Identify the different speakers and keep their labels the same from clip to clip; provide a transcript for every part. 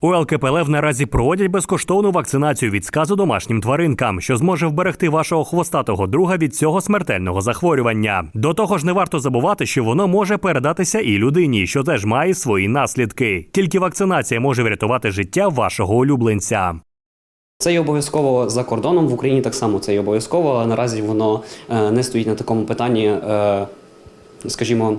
Speaker 1: У ЛКПЛ наразі проводять безкоштовну вакцинацію від сказу домашнім тваринкам, що зможе вберегти вашого хвостатого друга від цього смертельного захворювання. До того ж, не варто забувати, що воно може передатися і людині, що теж має свої наслідки. Тільки вакцинація може врятувати життя вашого улюбленця.
Speaker 2: Це є обов'язково за кордоном в Україні так само це є обов'язково, але наразі воно е, не стоїть на такому питанні, е, скажімо.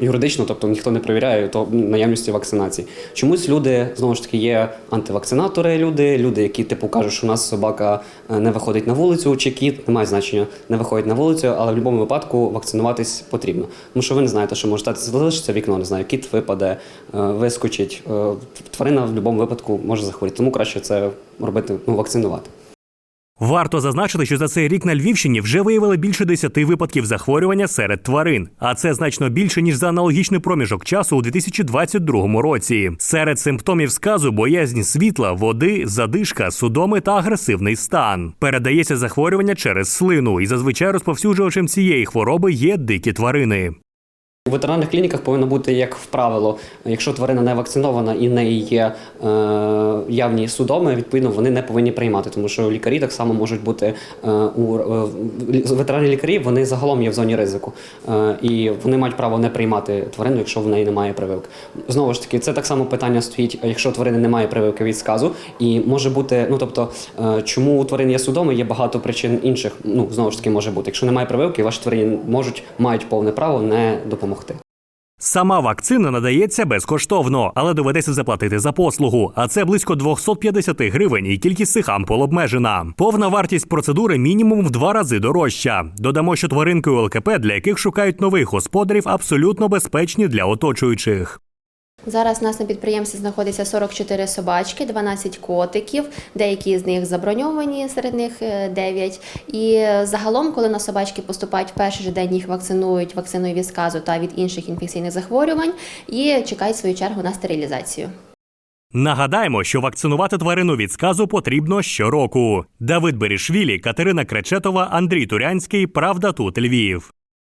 Speaker 2: Юридично, тобто ніхто не перевіряє то наявності вакцинації. Чомусь люди знову ж таки є антивакцинатори, люди, люди, які типу кажуть, що у нас собака е, не виходить на вулицю, чи кіт, немає значення, не виходить на вулицю, але в будь-якому випадку вакцинуватись потрібно. Тому що ви не знаєте, що може статися, залишиться вікно, не знаю, кіт випаде, е, вискочить. Е, Тварина в будь-якому випадку може захворіти. Тому краще це робити, ну, вакцинувати.
Speaker 1: Варто зазначити, що за цей рік на Львівщині вже виявили більше 10 випадків захворювання серед тварин, а це значно більше ніж за аналогічний проміжок часу у 2022 році. Серед симптомів сказу боязнь світла, води, задишка, судоми та агресивний стан. Передається захворювання через слину, і зазвичай розповсюджувачем цієї хвороби є дикі тварини.
Speaker 2: У ветеринарних клініках повинно бути як в правило, якщо тварина не вакцинована і в неї є е, явні судоми, відповідно вони не повинні приймати, тому що лікарі так само можуть бути е, у е, ветеринарні лікарі, вони загалом є в зоні ризику, е, і вони мають право не приймати тварину, якщо в неї немає прививки. Знову ж таки, це так само питання стоїть, якщо тварини немає прививки від сказу, і може бути, ну тобто, е, чому у тварин є судоми, є багато причин інших. Ну знову ж таки може бути. Якщо немає прививки, ваші тварини можуть мають повне право не допомогти.
Speaker 1: Сама вакцина надається безкоштовно, але доведеться заплатити за послугу. А це близько 250 гривень, і кількість цих ампул обмежена. Повна вартість процедури мінімум в два рази дорожча. Додамо, що тваринки УЛКП, для яких шукають нових господарів, абсолютно безпечні для оточуючих.
Speaker 3: Зараз у нас на підприємстві знаходиться 44 собачки, 12 котиків, деякі з них заброньовані, серед них е, 9. І е, загалом, коли на собачки поступають в перший же день, їх вакцинують вакциною від сказу та від інших інфекційних захворювань і чекають свою чергу на стерилізацію.
Speaker 1: Нагадаємо, що вакцинувати тварину від сказу потрібно щороку. Давид Берішвілі, Катерина Кречетова, Андрій Турянський. Правда тут Львів.